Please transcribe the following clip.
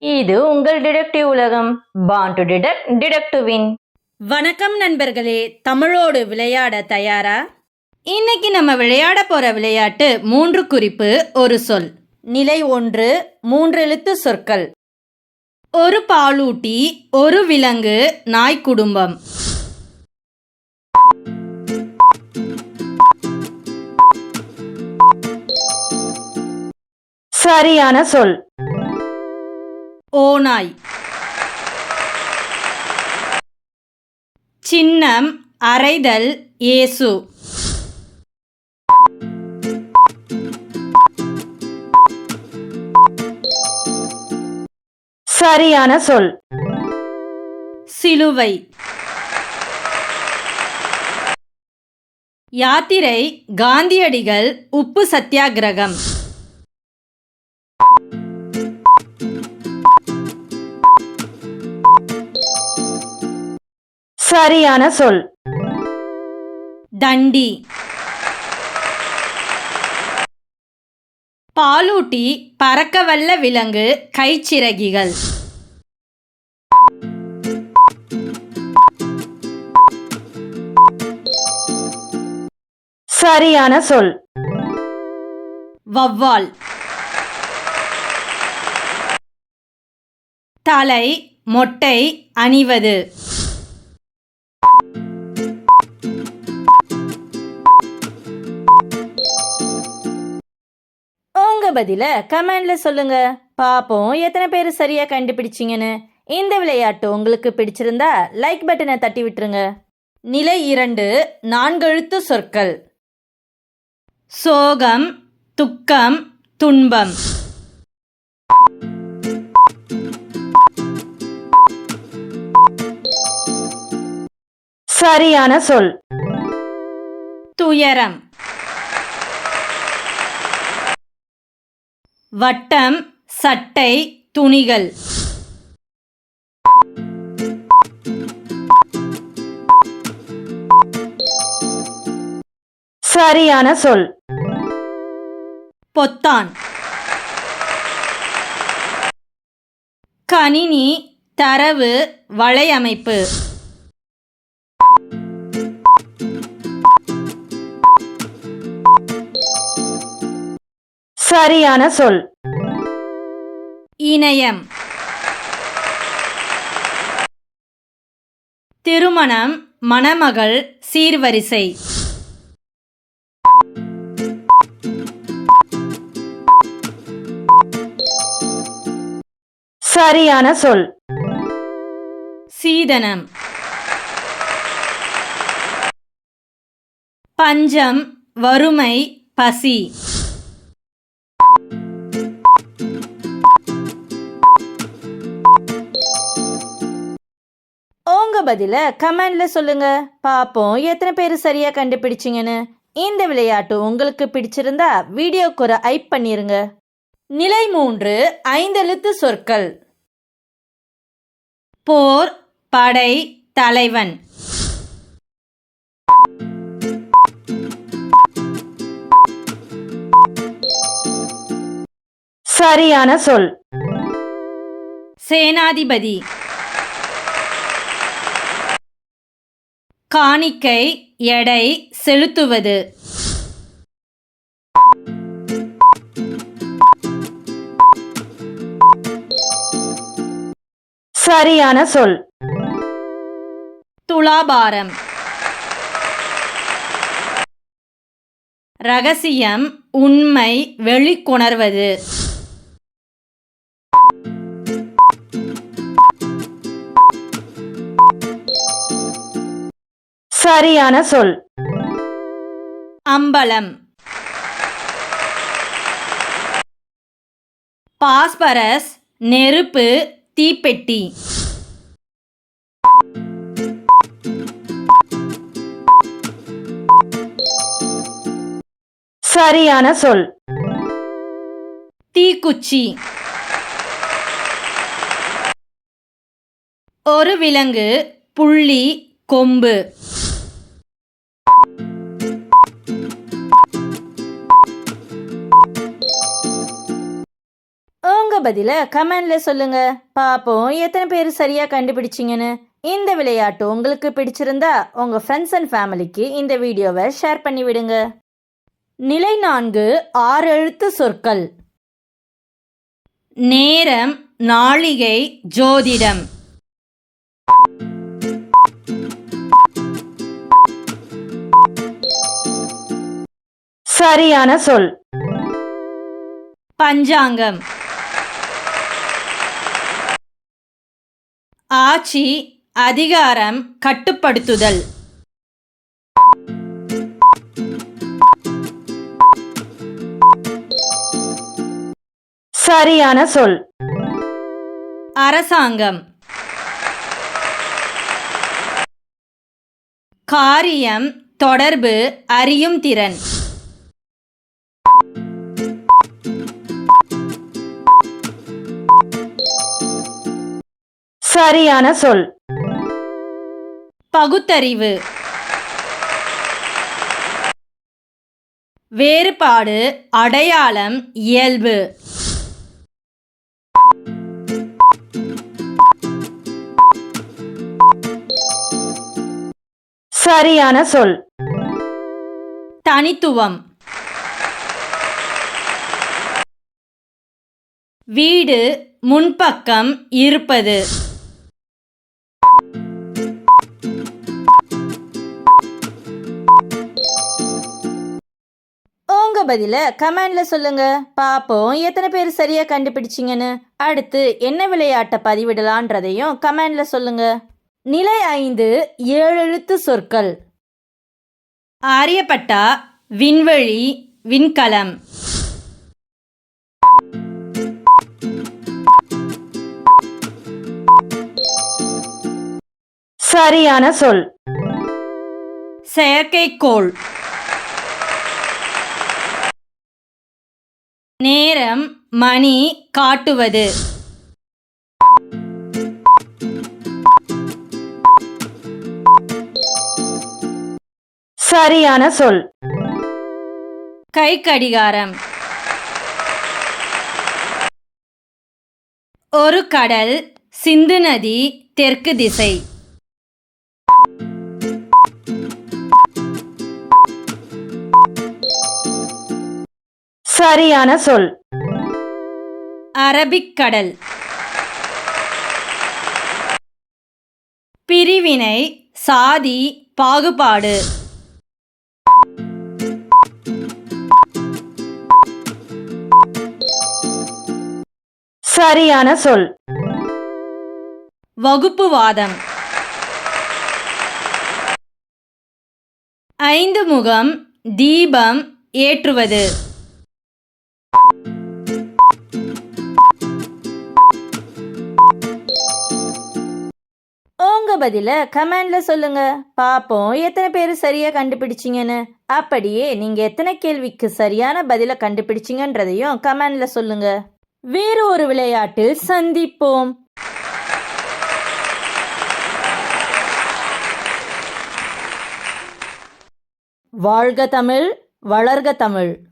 இது உங்கள் டிடெக்டிவ் உலகம். Born to detect detect to win வணக்கம் நண்பர்களே தமிழோடு விளையாட தயாரா? இன்னைக்கு நம்ம விளையாட போற விளையாட்டு மூன்று குறிப்பு ஒரு சொல். நிலை ஒன்று மூன்று எழுத்து சொற்கள். ஒரு பாலூட்டி ஒரு விலங்கு நாய் குடும்பம். சரியான சொல். ஓநாய் சின்னம் அறைதல் இயேசு சரியான சொல். சிலுவை. யாத்திரை காந்தியடிகள் உப்பு சத்தியாகிரகம். சரியான சொல். தண்டி. பாலூட்டி பறக்கவல்ல விலங்கு கைச்சிறகிகள். சரியான சொல். வவ்வால் தலை மொட்டை அணிவது. பதில கமெண்ட்ல சொல்லுங்க. பாப்போம் எத்தனை பேர் சரியா கண்டுபிடிச்சிங்கன்னு. இந்த விளையாட்டு உங்களுக்கு பிடிச்சிருந்தா லைக் பட்டனை தட்டி விட்டுருங்க. நிலை இரண்டு நான்கெழுத்து சொற்கள். சோகம் துக்கம் துன்பம். சரியான சொல். துயரம். வட்டம் சட்டை துணிகள். சரியான சொல். பொத்தான். கணினி தரவு வலையமைப்பு. சரியான சொல். இணையம். திருமணம் மணமகள் சீர்வரிசை. சரியான சொல். சீதனம். பஞ்சம் வறுமை பசி. பதில கமெண்ட்ல சொல்லுங்க. பாப்போம் எத்தனை பேர் சரியா கண்டுபிடிச்சிங்கன்னு. இந்த விளையாட்டு உங்களுக்கு பிடிச்சிருந்தா வீடியோக்கு ஒரு ஐப் பண்ணிருங்க. நிலை மூன்று ஐந்தெழுத்து சொற்கள். போர் படை தலைவன். சரியான சொல். சேனாதிபதி. காணிக்கை எடை செலுத்துவது. சரியான சொல். துலாபாரம். ரகசியம் உண்மை வெளிக்கொணர்வது. சரியான சொல். அம்பலம். பாஸ்பரஸ் நெருப்பு தீப்பெட்டி. சரியான சொல். தீக்குச்சி. ஒரு விலங்கு புள்ளி கொம்பு. பதில கமெண்ட்ல சொல்லுங்க. பாப்போம் எத்தனை பேர் சரியா கண்டுபிடிச்சிங்கன்னு? இந்த விளையாட்டு உங்களுக்கு பிடிச்சிருந்தா உங்க ஃப்ரெண்ட்ஸ் அண்ட் ஃபேமிலிக்கு இந்த வீடியோவை ஷேர் பண்ணி விடுங்க. நிலை நான்கு ஆறு எழுத்து சொற்கள். நேரம் நாளிகை ஜோதிடம். சரியான சொல். பஞ்சாங்கம். ஆட்சி அதிகாரம் கட்டுப்படுத்துதல். சரியான சொல். அரசாங்கம். காரியம் தொடர்பு அறியும் திறன். சரியான சொல். பகுத்தறிவு. வேறுபாடு அடையாளம் இயல்பு. சரியான சொல். தனித்துவம். வீடு முன்பக்கம் இருப்பது. பதில கமெண்ட்ல சொல்லுங்க. பாப்போம் எத்தனை பேர் சரியா கண்டுபிடிச்சிங்கன்னு. அடுத்து என்ன விளையாட்டை பதிவிடலான்றதையும் கமெண்ட்ல சொல்லுங்க. நிலை ஐந்து ஏழு எழுத்து சொற்கள். ஆரியப்பட்டா விண்வெளி விண்கலம். சரியான சொல். செயற்கைக்கோள். நேரம் மணி காட்டுவது. சரியான சொல். கை கடிகாரம். ஒரு கடல் சிந்து நதி தெற்கு திசை. சரியான சொல். அரபிக் கடல். பிரிவினை சாதி பாகுபாடு. சரியான சொல். வகுப்புவாதம். ஐந்து முகம் தீபம் ஏற்றுவது. உங்க பதில கமெண்ட்ல சொல்லுங்க. பாப்போம் எத்தனை பேர் சரியா கண்டுபிடிச்சிங்கன்னு. அப்படியே நீங்க எத்தனை கேள்விக்கு சரியான பதில கண்டுபிடிச்சிங்கன்றதையும் கமெண்ட்ல சொல்லுங்க. வேறு ஒரு விளையாட்டில் சந்திப்போம். வாழ்க தமிழ் வளர்க தமிழ்.